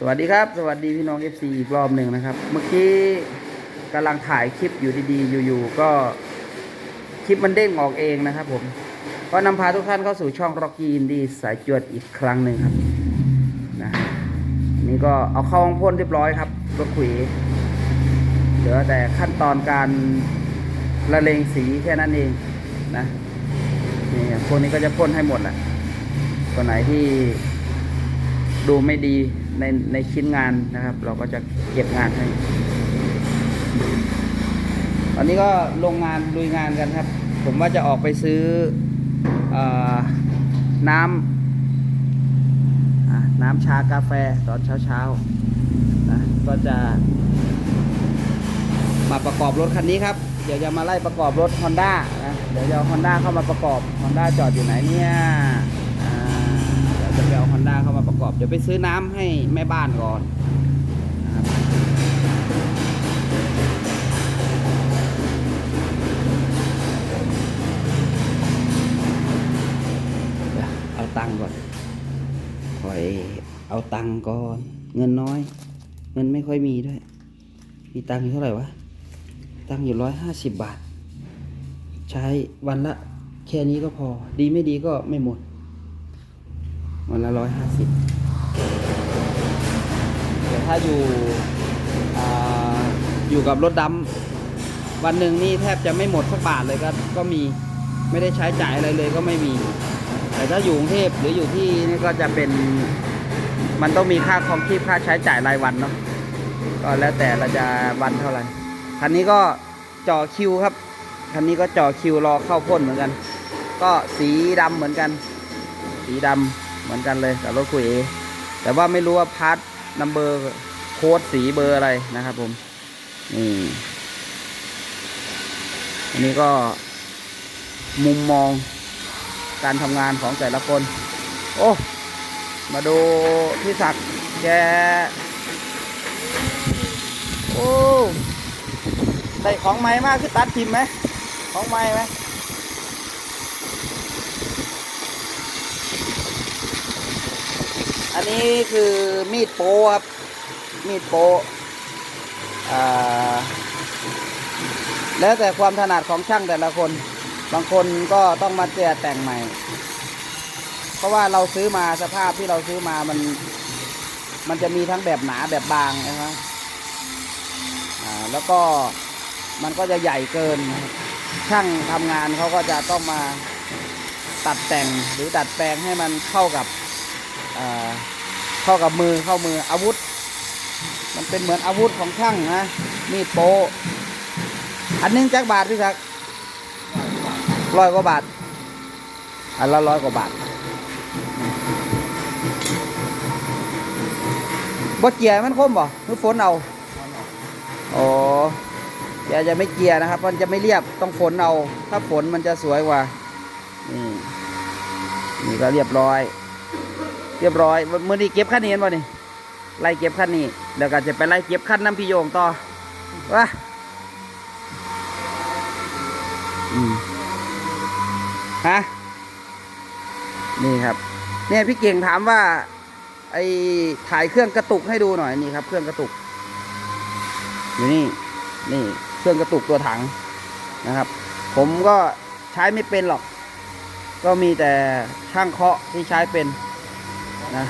สวัสดีครับ สวัสดีพี่น้อง FC อีกรอบหนึ่งนะครับ เมื่อกี้กำลังถ่ายคลิปอยู่ดีๆ อยู่ๆ ก็คลิปมันเด้งออกเองนะครับผมก็นำพาทุกท่านเข้าสู่ช่อง Rocky Indie สายจวดอีกครั้งหนึ่งครับนะนี่ก็เอาเข้าห้องพ่นเรียบร้อยครับรถขุยเหลือแต่ขั้นตอนการละเลงสีแค่นั้นเองนะนี่พวกนี้ก็จะพ่นให้หมดแหละตัวไหนที่ดูไม่ดี ในในชิ้นงานนะครับ เราก็จะเก็บงานให้ตอนนี้ก็ลงงานลุยงานกันครับ ผมว่าจะออกไปซื้ออน้ำน้ำชากาแฟตอนเช้าๆนะก็จะมาประกอบรถคันนี้ครับ เดี๋ยวจะมาไล่ประกอบรถ Honda นะ เดี๋ยวจะเอา Honda เข้ามาประกอบ Honda จอดอยู่ไหนเนี่ย จะไปเอา Honda เข้ามาประกอบ เดี๋ยวไปซื้อน้ำให้แม่บ้านก่อนนะครับเอาตังก่อนคอยเอาตังก่อน เงินน้อย เงินไม่ค่อยมีด้วย มีตังอยู่เท่าไหร่วะ ตังอยู่ร้อยห้าสิบบาท ใช้วันละแค่นี้ก็พอ ดีไม่ดีก็ไม่หมด วันละร้อยห้าสิบแต่ถ้าอยู่อ่อยู่กับรถดำวันหนึ่งนี่แทบจะไม่หมดสักบาทเลยก็ก็มีไม่ได้ใช้จ่ายอะไรเลยก็ไม่มี แต่ถ้าอยู่กรุงเทพหรืออยู่ที่นี่ก็จะเป็นมันต้องมีค่าคองชีพค่าใช้จ่ายรายวันเนาะก็แล้วแต่เราจะวันเท่าไหร่คันนี้ก็จ่อคิวครับคันนี้ก็จ่อคิวรอเข้าพ่นเหมือนกัน ก็สีดำเหมือนกัน สีดำ เหมือนกันเลยกับรถคุยเอแต่ว่าไม่รู้ว่าพาร์ทนัมเบอร์โค้ดสีเบอร์อะไรนะครับผมนี่อันนี้ก็มุมมองการทำงานของแต่ละคน โอ้ มาดูพี่ศักดิ์แกโอ้ ได้ของใหม่มากคือตัดทิมไหม ของใหม่ไหม อันนี้คือมีดโป้ครับ มีดโป้แล้วแต่ความถนัดของช่างแต่ละคน บางคนก็ต้องมาเจียแต่งใหม่ เพราะว่าเราซื้อมาสภาพที่เราซื้อมามัน มันจะมีทั้งแบบหนาแบบบางนะครับแล้วก็มันก็จะใหญ่เกิน ช่างทำงานเขาก็จะต้องมาตัดแต่งหรือดัดแปลงให้มันเข้ากับ เข้ากับมือเข้ามืออาวุธ มันเป็นเหมือนอาวุธของช่างนะมีดโปอันนึงจักบาทพี่ศักร้อยกว่าบาท อันละร้อยกว่าบาทบ่เกียร์มันคมบ่หรือฝนเอาอ๋ออย่าจะไม่เกียร์นะครับ มันจะไม่เรียบต้องฝนเอา ถ้าฝนมันจะสวยกว่านี่นี่ก็เรียบร้อย เรียบร้อยมื่อนี้เก็บขั้นนี้เห็นป่ะนี่ไล่เก็บขั้นนี้เดี๋ยวก็จะไปไล่เก็บขั้นน้ำพี่โยงต่อวะอืมฮะนี่ครับเนี่ยพี่เก่งถามว่า ไอ้ถ่ายเครื่องกระตุกให้ดูหน่อยนี่ครับ เครื่องกระตุก อยู่นี่ นี่ เครื่องกระตุกตัวถังนะครับ ผมก็ใช้ไม่เป็นหรอก ก็มีแต่ช่างเคาะที่ใช้เป็น นะ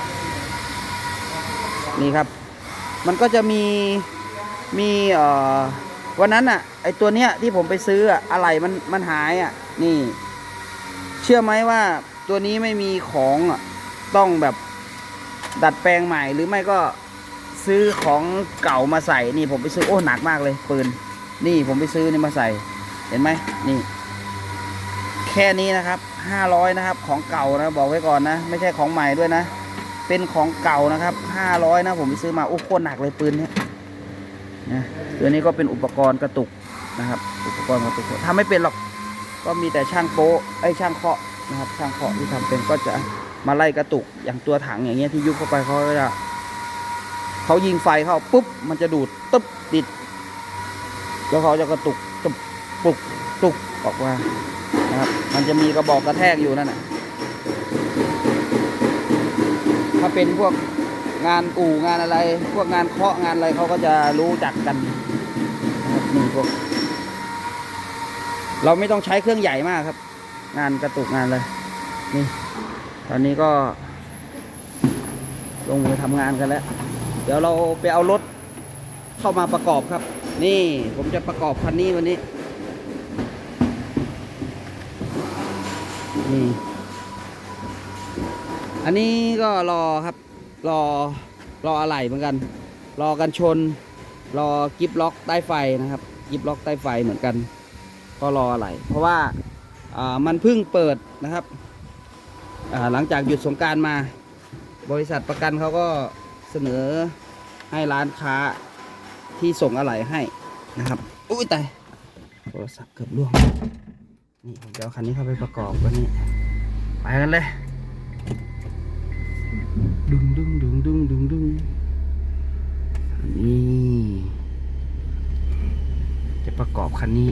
นี่ครับ มันก็จะมีมีเอ่อวันนั้นอะไอตัวเนี้ยที่ผมไปซื้ออะอะไรมันมันหายอะนี่ เชื่อไหมว่าตัวนี้ไม่มีของอะต้องแบบดัดแปลงใหม่หรือไม่ก็ซื้อของเก่ามาใส่นี่ผมไปซื้อโอ้หนักมากเลยปืนนี่ผมไปซื้อนี่มาใส่ เห็นไหมนี่ แค่นี้นะครับห้าร้อยนะครับ ของเก่านะบอกไว้ก่อนนะ ไม่ใช่ของใหม่ด้วยนะ เป็นของเก่านะครับห้าร้อยนะผมไปซื้อมาโอ้โคตรหนักเลยปืนเนี้ยนะตัวนี้ก็เป็นอุปกรณ์กระตุกนะครับ อุปกรณ์กระตุกทำไม่เป็นหรอกก็มีแต่ช่างโป๊ะไอ้ช่างเคาะนะครับ ช่างเคาะที่ทำเป็นก็จะมาไล่กระตุกอย่างตัวถังอย่างเงี้ยที่ยุบเข้าไปเขาก็จะเขายิงไฟเข้าปุ๊บมันจะดูดตึ๊บติด แล้วเขาจะกระตุกตุบปุกตุกออกมานะครับ มันจะมีกระบอกกระแทกอยู่นั่นแหะ ถ้าเป็นพวกงานอู่งานอะไร พวกงานเคาะงานอะไรเขาก็จะรู้จักกันนี่พวก เราไม่ต้องใช้เครื่องใหญ่มากครับ งานกระตุกงานเลยนี่ ตอนนี้ก็ ลงมือทำงานกันแล้ว เดี๋ยวเราไปเอารถเข้ามาประกอบครับ นี่ผมจะประกอบคันนี้วันนี้นี่ อันนี้ก็รอครับ รอรออะไหล่เหมือนกัน รอกันชน รอกิฟล็อกใต้ไฟนะครับ กิฟล็อกใต้ไฟเหมือนกัน ก็รออะไหล่เพราะว่ามันเพิ่งเปิดนะครับ หลังจากหยุดสงกรารมา บริษัทประกันเขาก็เสนอให้ร้านค้าที่ส่งอะไหล่ให้นะครับ อุ้ยตายโทรศัพท์เกือบล่วง นี่ผมจะเอาคันนี้เข้าไปประกอบกันนี่ไปกันเลย ดึงดึงดึงดึงดึงดึงนี่ จะประกอบคันนี้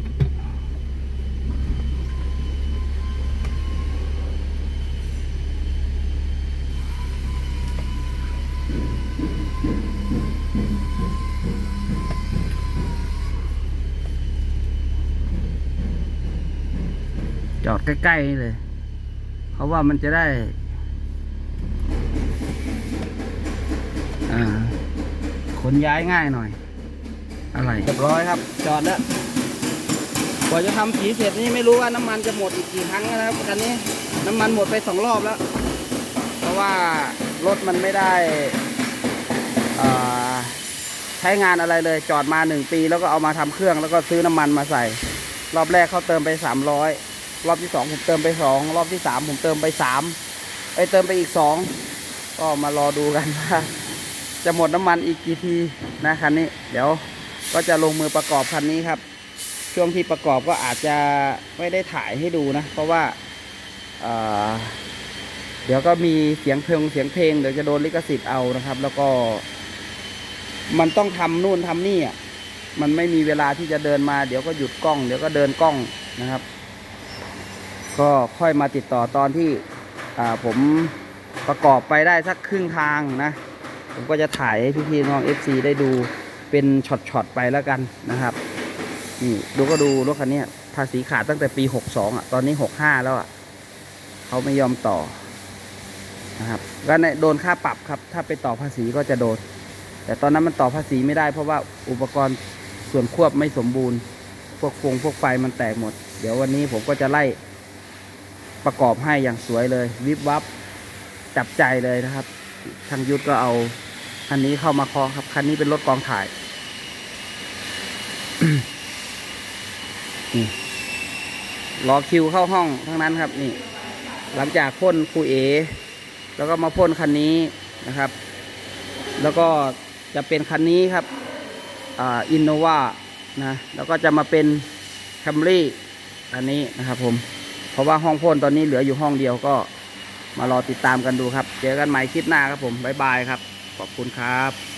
จอดใกล้ๆเลย เพราะว่ามันจะได้ อ่าขนย้ายง่ายหน่อย อะไรเรียบร้อยครับ จอดแล้วกว่าจะทำสีเสร็จนี่ไม่รู้ว่าน้ำมันจะหมดอีกกี่ครั้งนะครับคันนี้น้ำมันหมดไปสองรอบแล้ว เพราะว่ารถมันไม่ได้ใช้งานอะไรเลย จอดมาหนึ่งปี แล้วก็เอามาทำเครื่องแล้วก็ซื้อน้ำมันมาใส่ รอบแรกเขาเติมไปสามร้อยรอบที่สองผมเติมไปสองรอบที่สามผมเติมไปสามไอเติมไปอีกสองก็มารอดูกันว่า จะหมดน้ำมันอีกกี่ทีนะคันนี้ เดี๋ยวก็จะลงมือประกอบคันนี้ครับ ช่วงที่ประกอบก็อาจจะไม่ได้ถ่ายให้ดูนะ เพราะว่าเเดี๋ยวก็มีเสียงเพลงเสียงเพลงเดี๋ยวจะโดนลิขสิทธิ์เอานะครับ แล้วก็ มันต้องทำนู่นทำนี่อะมันไม่มีเวลาที่จะเดินมา เดี๋ยวก็หยุดกล้อง เดี๋ยวก็เดินกล้องนะครับ ก็ค่อยมาติดต่อตอนที่ผมประกอบไปได้สักครึ่งทางนะ ผมก็จะถ่ายให้พี่ๆน้อง FC ได้ดูเป็นช็อตๆไปแล้วกันนะครับนี่ดูก็ดูรถคันนี้ภาษีขาดตั้งแต่ปี62อะตอนนี้65แล้วอะเขาไม่ยอมต่อนะครับก็เนี่ยโดนค่าปรับครับ ถ้าไปต่อภาษีก็จะโดน แต่ตอนนั้นมันต่อภาษีไม่ได้เพราะว่าอุปกรณ์ส่วนควบไม่สมบูรณ์ พวกฟงพวกไฟมันแตกหมด เดี๋ยววันนี้ผมก็จะไล่ประกอบให้อย่างสวยเลย วิบวับจับใจเลยนะครับ ทางยุทธก็เอา คันนี้เข้ามาคอครับคันนี้เป็นรถกองถ่ายรอคิวเข้าห้องทั้งนั้นครับ นี่ หลังจากพ่นครูเอ แล้วก็มาพ่นคันนี้นะครับ แล้วก็จะเป็นคันนี้ครับอินโนวานะแล้วก็จะมาเป็นแคมรี่อันนี้นะครับ ผม เพราะว่าห้องพ่นตอนนี้เหลืออยู่ห้องเดียวก็มารอติดตามกันดูครับ เจอกันใหม่คลิปหน้าครับผม บ๊ายบายครับ ขอบคุณครับ